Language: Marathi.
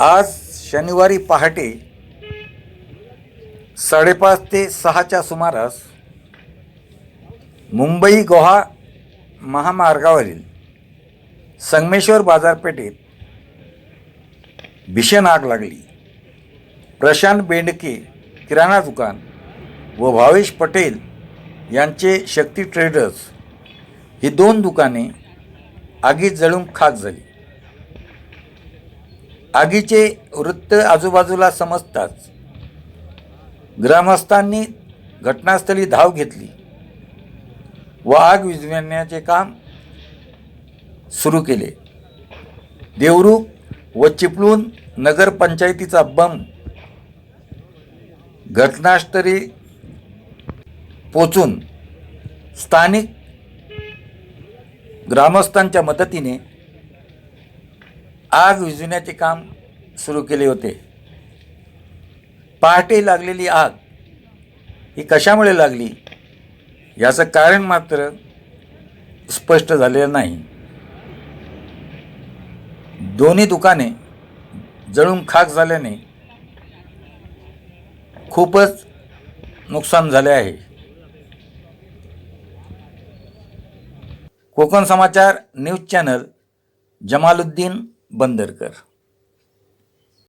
आज शनिवारी पहाटे साडेपाच ते सहाच्या सुमारास मुंबई गोहा महामार्गावरील संगमेश्वर बाजारपेठेत भीषण आग लागली. प्रशांत बेंडके किराणा दुकान व भावेश पटेल यांचे शक्ती ट्रेडर्स ही दोन दुकाने आगीत जळून खाक झाली. आगीचे वृत्त आजूबाजूला समजताच ग्रामस्थांनी घटनास्थळी धाव घेतली व आग विझवण्याचे काम सुरू केले. देवरू व चिपळूण नगरपंचायतीचा बंब घटनास्थळी पोचून स्थानिक ग्रामस्थांच्या मदतीने आग विझवण्याचे काम सुरू केले होते. पहाटे लागलेली आग ही कशामुळे लागली? याचं कारण मात्र स्पष्ट झालेलं नाही. दोन्ही दुकाने जळून खाक झाल्याने खूपच नुकसान झाले आहे. Konkan Samachar news channel Jamaluddin Bandarkar.